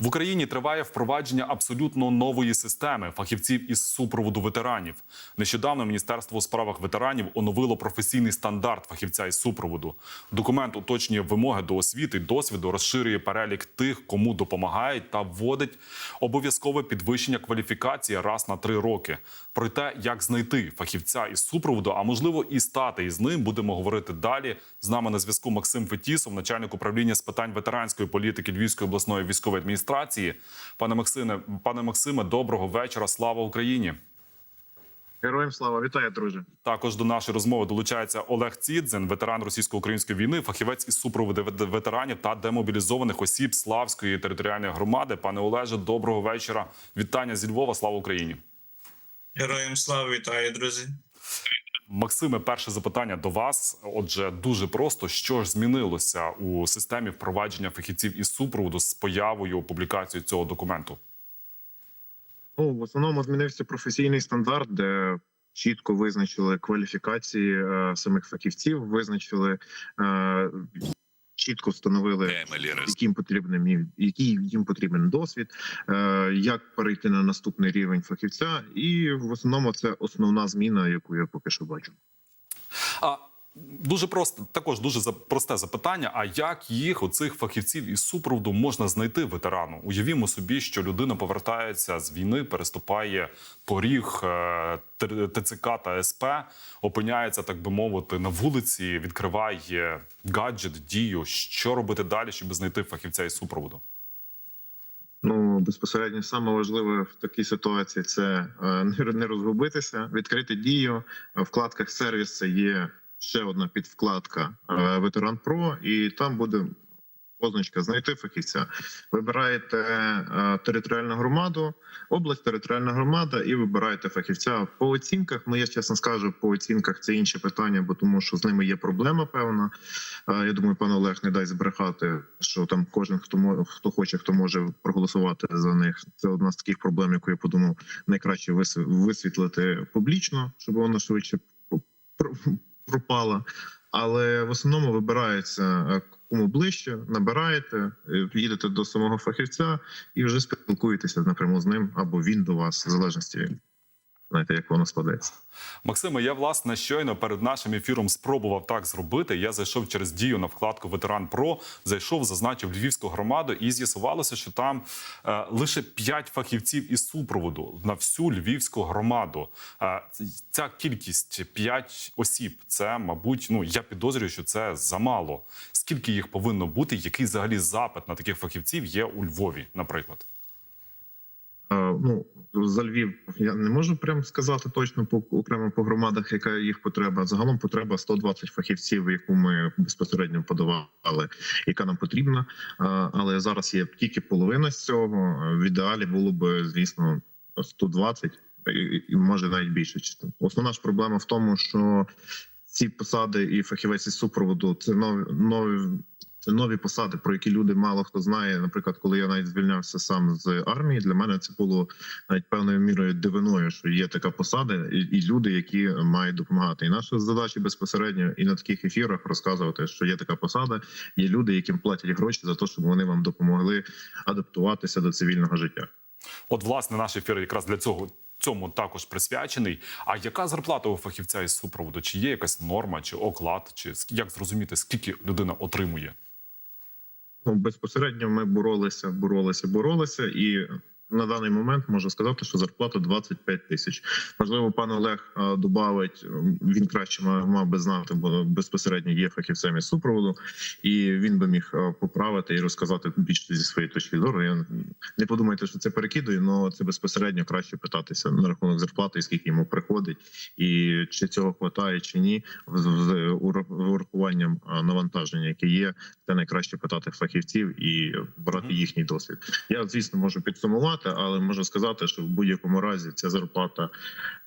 В Україні триває впровадження абсолютно нової системи фахівців із супроводу ветеранів. Нещодавно Міністерство у справах ветеранів оновило професійний стандарт фахівця із супроводу. Документ уточнює вимоги до освіти, досвіду, розширює перелік тих, кому допомагають, та вводить обов'язкове підвищення кваліфікації раз на три роки. Про те, як знайти фахівця із супроводу, а можливо і стати із ним, будемо говорити далі. З нами на зв'язку Максим Фетісов, начальник управління з питань ветеранської політики Львівської обласної військової адміністрації. Пане Максиме, пане Максиме, доброго вечора. Слава Україні! Героям слава вітаю, друже. Також до нашої розмови долучається Олег Цідзин, ветеран російсько-української війни, фахівець із супроводу вет- ветеранів та демобілізованих осіб Славської територіальної громади. Пане Олеже, доброго вечора. Вітання зі Львова. Слава Україні! Героям слава вітаю, друзі. Максиме, перше запитання до вас. Отже, дуже просто що ж змінилося у системі впровадження фахівців із супроводу з появою публікацією цього документу? Ну, в основному змінився професійний стандарт, де чітко визначили кваліфікації е, самих фахівців, визначили е, чітко встановили, яким потрібним який їм потрібен досвід, е, як перейти на наступний рівень фахівця, і в основному це основна зміна, яку я поки що бачу. А дуже просто також дуже просте запитання: а як їх, оцих фахівців із супроводу, можна знайти ветерану? Уявімо собі, що людина повертається з війни, переступає поріг е, ТЦК та СП, опиняється, так би мовити, на вулиці, відкриває гаджет, дію. Що робити далі, щоб знайти фахівця із супроводу? Ну безпосередньо саме важливе в такій ситуації це е, не розгубитися, відкрити дію. В вкладках сервіс це є ще одна підвкладка е, Ветеран Про, і там буде позначка знайти фахівця. Вибираєте е, територіальну громаду, область, територіальна громада, і вибираєте фахівця по оцінках. Ну я чесно скажу, по оцінках це інше питання, бо тому що з ними є проблема певна. Е, Я думаю, пан Олег не дай збрехати, що там кожен хто хто хоче, хто може проголосувати за них. Це одна з таких проблем, яку я подумав, найкраще вис- висвітлити публічно, щоб вона швидше пропала. Але в основному вибирається е, кому ближче, набираєте, е, їдете до самого фахівця і вже спілкуєтеся напряму з ним або він до вас, в залежності знаєте, як воно складається. Максиме, я власне щойно перед нашим ефіром спробував так зробити. Я зайшов через дію на вкладку Ветеран Про, зайшов, зазначив львівську громаду, і з'ясувалося, що там е, лише 5 фахівців із супроводу на всю львівську громаду. Е, ця кількість 5 осіб. Це, мабуть, ну я підозрюю, що це замало. Скільки їх повинно бути? Який взагалі запит на таких фахівців є у Львові, наприклад? Е, Ну за Львів я не можу прям сказати точно по окремо по громадах, яка їх потреба. Загалом потреба 120 фахівців, яку ми безпосередньо подавали, яка нам потрібна. Е, Але зараз є тільки половина з цього. В ідеалі було б, звісно, 120 і- і може навіть більше. Основна ж проблема в тому, що ці посади і фахівець із супроводу це нові нові. Це нові посади, про які люди мало хто знає. Наприклад, коли я навіть звільнявся сам з армії, для мене це було навіть певною мірою дивиною, що є така посада, і, люди, які мають допомагати. І наша задача безпосередньо і на таких ефірах розказувати, що є така посада. Є люди, яким платять гроші за те, щоб вони вам допомогли адаптуватися до цивільного життя. От, власне, наш ефір якраз для цього. Цьому також присвячений. А яка зарплата у фахівця із супроводу? Чи є якась норма, чи оклад, чи як зрозуміти, скільки людина отримує? Ну, безпосередньо ми боролися, боролися, боролися, і на даний момент можу сказати, що зарплата 25 тисяч. Можливо, пан Олег е, добавить, м, він краще мав, би знати, бо безпосередньо є фахівцем із супроводу, і він би міг е, поправити і розказати більше зі своєї точки зору. Я не подумайте, що це перекидую, але це безпосередньо краще питатися на рахунок зарплати, і скільки йому приходить, і чи цього хватає чи ні, з урахуванням е, навантаження, яке є, це найкраще питати фахівців і брати їхній досвід. Я звісно можу підсумувати, але можу сказати, що в будь-якому разі ця зарплата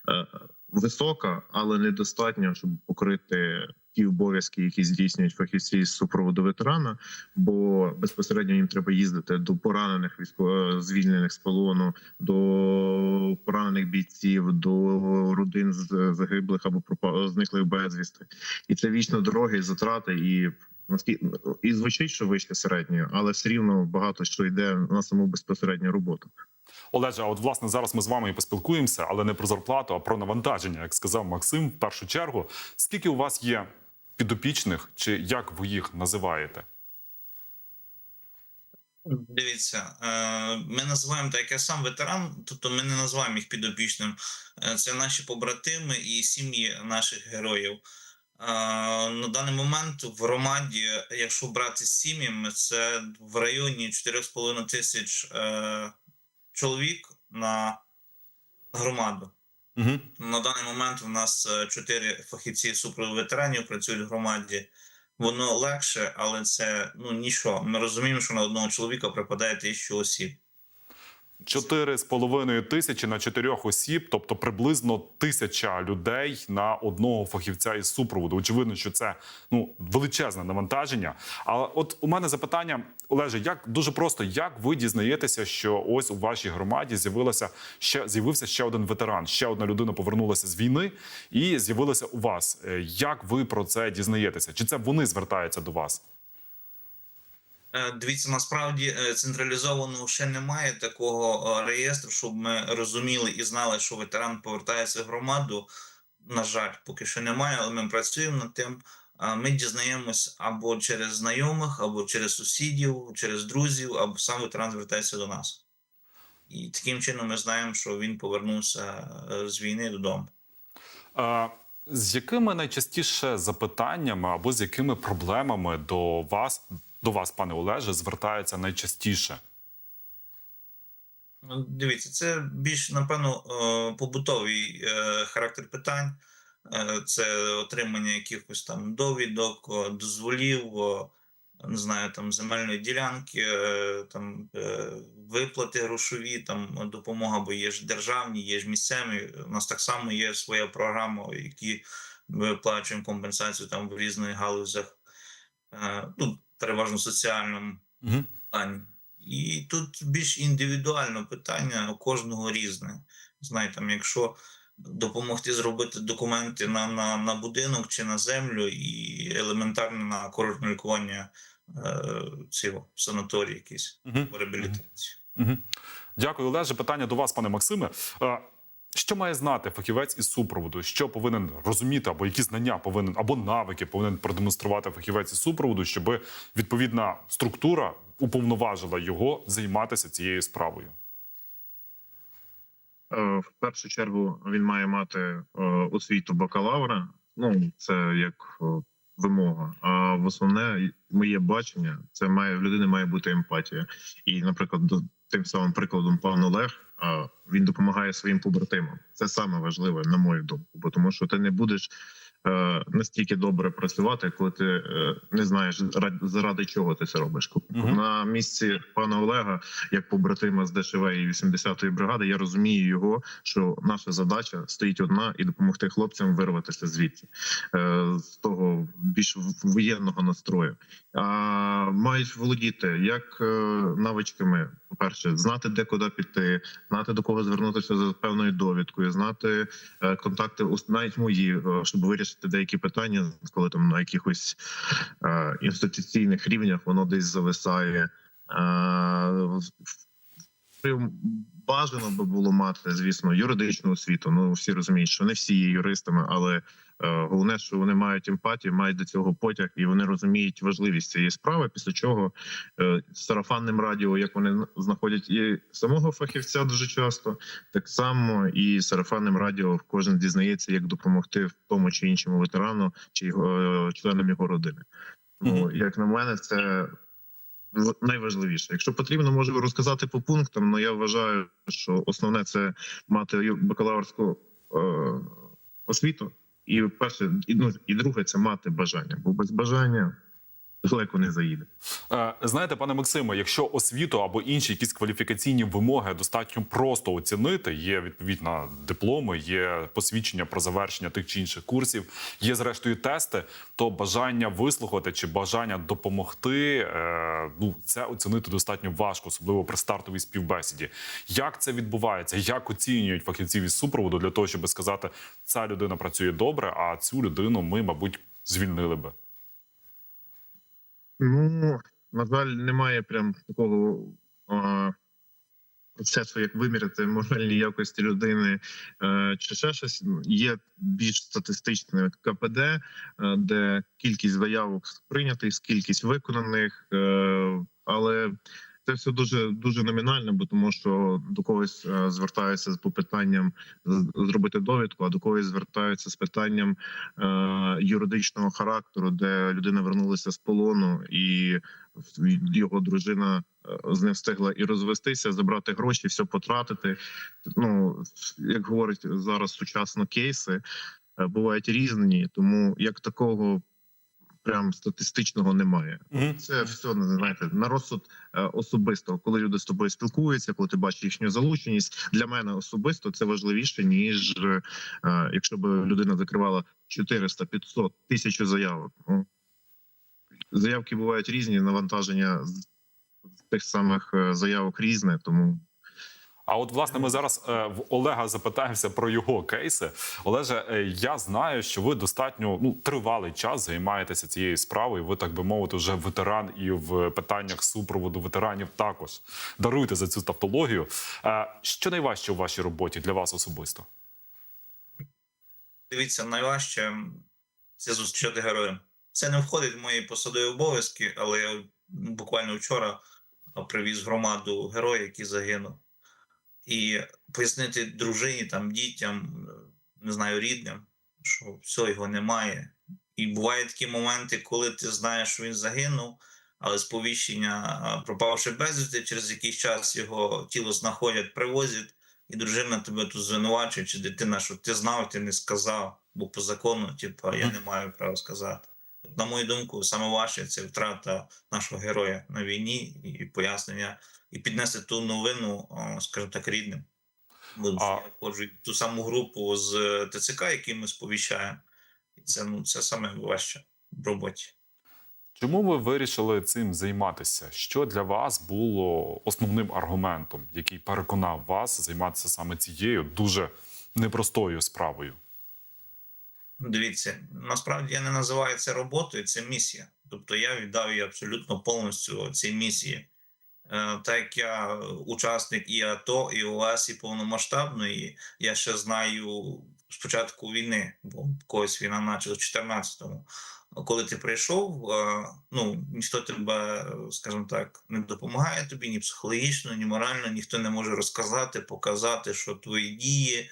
е, висока, але недостатньо, щоб покрити ті обов'язки, які здійснюють фахівці з супроводу ветерана. Бо безпосередньо їм треба їздити до поранених військово звільнених з полону, до поранених бійців, до родин загиблих або зниклих безвісти, і це вічно дороги, затрати і і звучить, що вище середньої, але все рівно багато що йде на саму безпосередню роботу. Олеже, а от власне зараз ми з вами і поспілкуємося, але не про зарплату, а про навантаження, як сказав Максим. В першу чергу, скільки у вас є підопічних, чи як ви їх називаєте? Дивіться, е, ми називаємо так, як я сам ветеран, тобто ми не називаємо їх підопічним. Е, Це наші побратими і сім'ї наших героїв. На даний момент в громаді, якщо брати сім'ями, це в районі 4,5 тисяч е, чоловік на громаду. Угу. На даний момент у нас е, чотири фахівці супроводу ветеранів працюють в громаді. Воно легше, але це ну нічого. Ми розуміємо, що на одного чоловіка припадає тисячу осіб. Чотири з половиною тисячі на чотирьох осіб, тобто приблизно тисяча людей на одного фахівця із супроводу. Очевидно, що це ну величезне навантаження. Але от у мене запитання, Олеже, як дуже просто, як ви дізнаєтеся, що ось у вашій громаді з'явилося ще з'явився ще один ветеран, ще одна людина повернулася з війни і з'явилася у вас. Е, Як ви про це дізнаєтеся? Чи це вони звертаються до вас? Е, Дивіться, насправді е, централізовано ще немає такого е, реєстру, щоб ми розуміли і знали, що ветеран повертається в громаду. На жаль, поки що немає, але ми працюємо над тим. Ми дізнаємось або через знайомих, або через сусідів, через друзів, або сам ветеран звертається до нас. І таким чином ми знаємо, що він повернувся з війни додому. А, з якими найчастіше запитаннями або з якими проблемами до вас, до вас, пане Олеже, звертаються найчастіше? Ну, Дивіться, це більш напевно е, побутовий е, характер питань. Е, Це отримання якихось там довідок, дозволів, не знаю, там земельної ділянки, там виплати грошові, там допомога, бо є ж державні, є ж місцеві. У нас так само є своя програма, в якій ми виплачуємо компенсацію там в різних галузях, ну, переважно соціальному Угу. питань. І тут більш індивідуальне питання у кожного різне. Знаєте, там, якщо допомогти зробити документи на, на, на будинок чи на землю, і елементарно на курортне лікування е, цього санаторій якийсь Угу. реабілітації. Угу. Дякую, Олеже. Питання до вас, пане Максиме. Що має знати фахівець із супроводу? Що повинен розуміти, або які знання повинен, або навики повинен продемонструвати фахівець із супроводу, щоб відповідна структура уповноважила його займатися цією справою? Е, В першу чергу він має мати е, освіту бакалавра. Ну це як е, вимога. А в основне моє бачення це має в людини має бути емпатія. І, наприклад, тим самим прикладом пан Олег. Він допомагає своїм побратимам. Це саме важливе, на мою думку, бо тому що ти не будеш настільки добре працювати, коли ти е, не знаєш ради- заради чого ти це робиш. Мгм. На місці пана Олега, як побратима з ДШВ і 80-ї бригади, я розумію його, що наша задача стоїть одна і допомогти хлопцям вирватися звідти е, з того більш воєнного настрою. А мають володіти як е, навичками, по перше, знати де куди піти, знати до кого звернутися за певною довідкою, знати е, контакти, навіть мої, е, щоб вирішити деякі питання, коли там на якихось е, інституційних рівнях воно десь зависає. Е, Бажано би було мати, звісно, юридичну освіту. Ну всі розуміють, що не всі є юристами, але е, головне, що вони мають емпатію, мають до цього потяг, і вони розуміють важливість цієї справи. Після чого е, сарафанним радіо, як вони знаходять і самого фахівця дуже часто, так само і сарафанним радіо кожен дізнається, як допомогти в тому чи іншому ветерану чи його е, членам його родини. Ну як на мене, це найважливіше. Якщо потрібно, можу розказати по пунктам. але я вважаю, що основне це мати бакалаврську е, освіту. І перше, і, ну, і друге це мати бажання, бо без бажання далеко не заїде. Е, Знаєте, пане Максиме, якщо освіту або інші якісь кваліфікаційні вимоги достатньо просто оцінити, є відповідно дипломи, є посвідчення про завершення тих чи інших курсів, є зрештою тести, то бажання вислухати чи бажання допомогти, е, ну це оцінити достатньо важко, особливо при стартовій співбесіді. Як це відбувається? Як оцінюють фахівців із супроводу для того, щоб сказати, ця людина працює добре, а цю людину ми, мабуть, звільнили би. Ну на жаль, немає прям такого а, процесу, як виміряти моральні якості людини а, чи ще щось. Є більш статистичне КПД, а, де кількість заявок прийнятих, кількість виконаних, а, але це все дуже дуже номінально, бо тому що до когось е, звертаються з попитанням зробити довідку, а до когось звертаються з питанням е, юридичного характеру, де людина вернулася з полону, і його дружина е, з ним встигла і розвестися, забрати гроші, все потратити. Ну як говорить зараз сучасно кейси е, бувають різні, тому як такого прям статистичного немає. Це все не знаєте на розсуд е, особисто, коли люди з тобою спілкуються, коли ти бачиш їхню залученість. Для мене особисто це важливіше ніж е, якщо б людина закривала 400, 500, тисячу заявок. Ну, заявки бувають різні, навантаження з з тих самих е, заявок різне, тому А от власне ми зараз е, в Олега запитаємося про його кейси. Олеже, е, я знаю, що ви достатньо ну тривалий час займаєтеся цією справою. Ви так би мовити, вже ветеран і в питаннях супроводу ветеранів також даруйте за цю тавтологію. Е, Що найважче у вашій роботі для вас особисто? Дивіться, найважче це зустрічати героя. Це не входить в мої посадові обов'язки, але я буквально вчора привіз громаду героя, який загинув. І пояснити дружині, там, дітям, не знаю, рідним, що все, його немає. І бувають такі моменти, коли ти знаєш, що він загинув, але сповіщення пропавши безвісти, через якийсь час його тіло знаходять, привозять, і дружина тебе тут звинувачує, чи дитина, що ти знав, ти не сказав, бо по закону, типу, я не маю права сказати. На мою думку, саме важче це втрата нашого героя на війні і пояснення, і піднести ту новину, скажімо так, рідним. Бо А- я входжу в ту саму групу з ТЦК, який ми сповіщаємо, і це ну це саме важче в роботі. Чому ви вирішили цим займатися? Що для вас було основним аргументом, який переконав вас займатися саме цією дуже непростою справою? Дивіться, насправді я не називаю це роботою, це місія. Тобто я віддав її абсолютно повністю цій місії. Е, Так як я учасник і АТО, і ОС, і повномасштабної, я ще знаю з початку війни, бо когось війна почала в 14-му. Коли ти прийшов, е, ну ніхто тебе, скажімо так, не допомагає тобі ні психологічно, ні морально, ніхто не може розказати, показати, що твої дії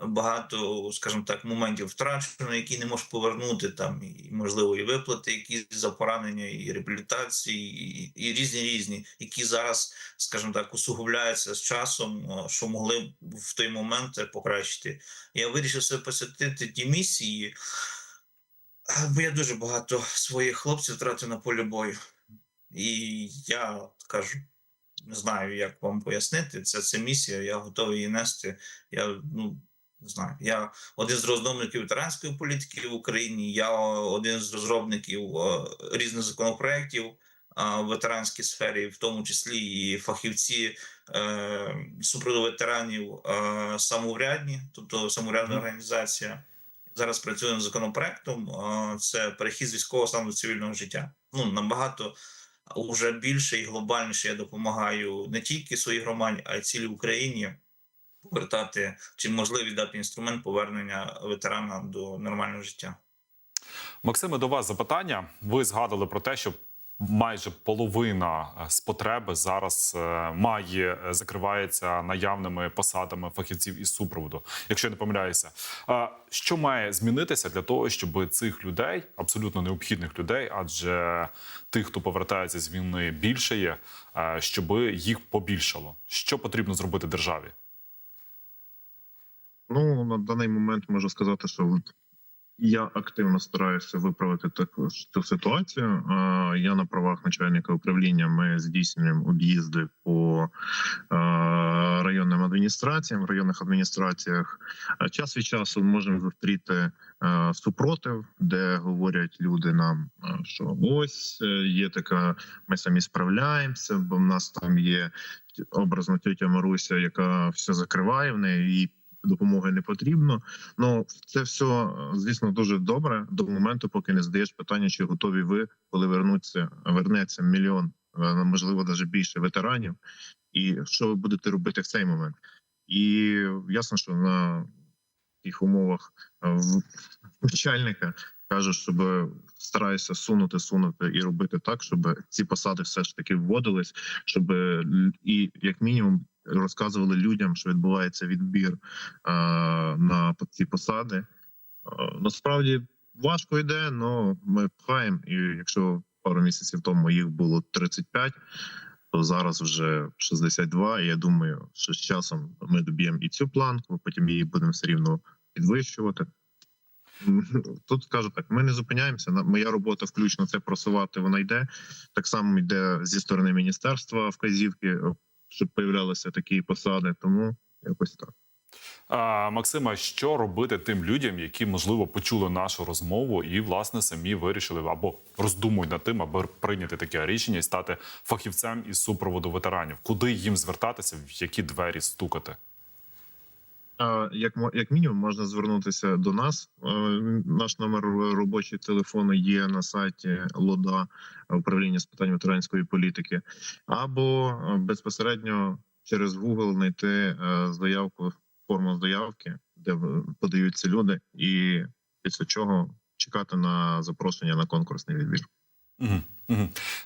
багато, скажімо так, моментів втрачено, які не можеш повернути там, і можливо, і виплати, якісь за поранення, і реабілітації, і, і різні різні, які зараз, скажімо так, усугубляються з часом, що могли б в той момент покращити. Я вирішив себе посвятити ті місії, бо я дуже багато своїх хлопців втратив на полі бою. І я кажу, не знаю, як вам пояснити. Це, це місія, я готовий її нести. Я ну не знаю. Я один з розробників ветеранської політики в Україні. Я один з розробників е, різних законопроєктів е, в ветеранській сфері, в тому числі і фахівці е, супроводу ветеранів е, самоврядні, тобто самоврядна організація. Зараз працюємо над законопроектом. е, Це перехід з військового стану до цивільного життя. Ну набагато уже більше і глобальніше я допомагаю не тільки своїй громаді, а й цілій Україні повертати чи можливі дати інструмент повернення ветерана до нормального життя. Максиме, до вас запитання. Ви згадували про те, що майже половина е, з потреби зараз е, має е, закривається наявними посадами фахівців із супроводу. Якщо я не помиляюся, що має змінитися для того, щоб цих людей, абсолютно необхідних людей, адже тих, хто повертається з війни, більше є, щоб їх побільшало? Що потрібно зробити державі? Ну на даний момент можу сказати, що я активно стараюся виправити також цю ситуацію. Я на правах начальника управління. Ми здійснюємо об'їзди по районним адміністраціям, в районних адміністраціях. Час від часу можемо зустріти супротив, де говорять люди нам, що ось е, є така, ми самі справляємося, бо в нас там є образно тетя Маруся, яка все закриває в неї і допомоги не потрібно. Ну це все, е, звісно, дуже добре до моменту, поки не задаєш питання, чи готові ви, коли вернуться, вернеться мільйон, е, можливо, навіть більше ветеранів, і що ви будете робити в цей момент. І ясно, що на тих умовах е, начальника каже, щоб стараюся сунути, сунути і робити так, щоб ці посади все ж таки вводились, щоб і як мінімум розказували людям, що відбувається відбір е, на ці посади. Е, насправді важко йде, але ми пхаємо. І якщо пару місяців тому їх було 35, то зараз вже 62. І я думаю, що з часом ми доб'ємо і цю планку, потім її будемо все рівно підвищувати. Тут скажу так: ми не зупиняємося. Моя робота включно це просувати. Вона йде так само йде зі сторони міністерства вказівки, щоб появлялися такі посади. Тому якось так. А, Максима, що робити тим людям, які можливо почули нашу розмову і власне самі вирішили або роздумують над тим, аби прийняти таке рішення і стати фахівцем із супроводу ветеранів? Куди їм звертатися, в які двері стукати? Як як мінімум можна звернутися до нас. Е, Наш номер робочого телефону є на сайті ЛОДА управління з питань ветеранської політики, або е, безпосередньо через Google знайти е, заявку, форму заявки, де подаються люди, і після чого чекати на запрошення на конкурсний відбір. Угу.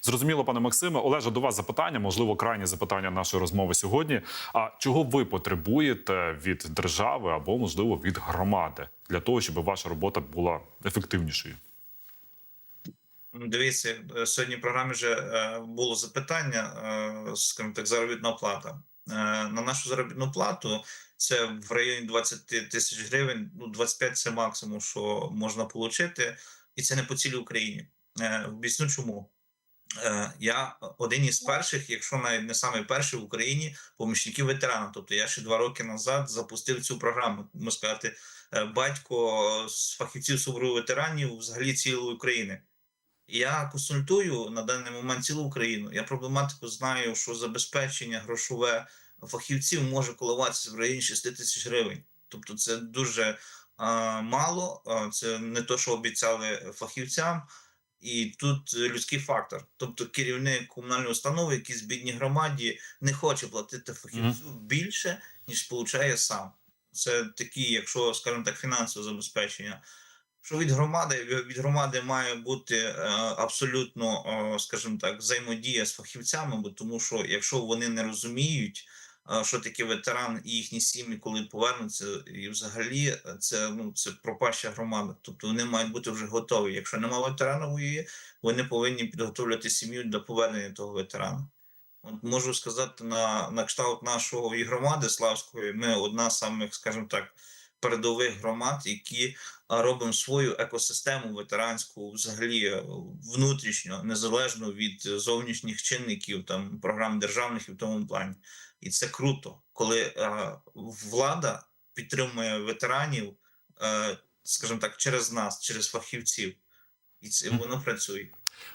Зрозуміло, пане Максиме. Олеже, до вас запитання, можливо, крайнє запитання нашої розмови сьогодні. А чого ви потребуєте від держави або, можливо, від громади для того, щоб ваша робота була ефективнішою? Дивіться, е, сьогодні в програмі вже е, було запитання, е, скажімо так, заробітна плата. На нашу заробітну плату це в районі 20 тисяч гривень, ну 25 це максимум, що можна отримати, і це не по цілій Україні. Е, Об'ясню чому. Е, Я один із перших, якщо навіть не самий перший в Україні, помічників ветерана. Тобто я ще два роки назад запустив цю програму. Можна сказати, е, батько з фахівців супроводу ветеранів взагалі цілої України. Я консультую на даний момент цілу Україну. Я проблематику знаю, що забезпечення грошове фахівців може коливатися в районі 6 тисяч гривень. Тобто, це дуже а, мало. Це не то, що обіцяли фахівцям. І тут е, людський фактор. Тобто, керівник комунальної установи, якийсь бідній громаді, не хоче платити фахівцю більше, ніж получає сам. Це такі, якщо скажімо так, фінансове забезпечення що від громади від громади має бути е, абсолютно, е, скажімо так, взаємодія з фахівцями, бо тому що якщо вони не розуміють, що таке ветеран і їхні сім'ї, коли повернуться, і взагалі е, це ну це пропаща громада. Тобто вони мають бути вже готові. Якщо немає ветерана воює, вони повинні підготовляти сім'ю до повернення того ветерана. От можу сказати на, на кшталт нашої громади Славської, ми одна з самих, скажімо так, передових громад, які робимо свою екосистему ветеранську, взагалі е, внутрішньо, незалежно від е, зовнішніх чинників, там програм державних і в тому плані. І це круто, коли е, влада підтримує ветеранів, е, скажімо так, через нас, через фахівців, і це воно працює.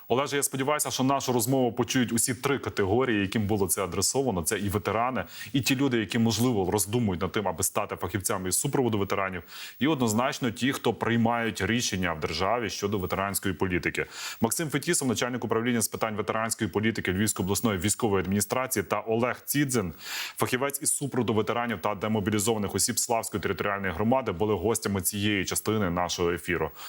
Олеже, я сподіваюся, що нашу розмову почують усі три категорії, яким було це адресовано. Це і ветерани, і ті люди, які можливо роздумують над тим, аби стати фахівцями із супроводу ветеранів, і однозначно ті, хто приймають рішення в державі щодо ветеранської політики. Максим Фетісов, начальник управління з питань ветеранської політики Львівської обласної військової адміністрації, та Олег Цідзин, фахівець із супроводу ветеранів та демобілізованих осіб Славської територіальної громади, були гостями цієї частини нашого ефіру.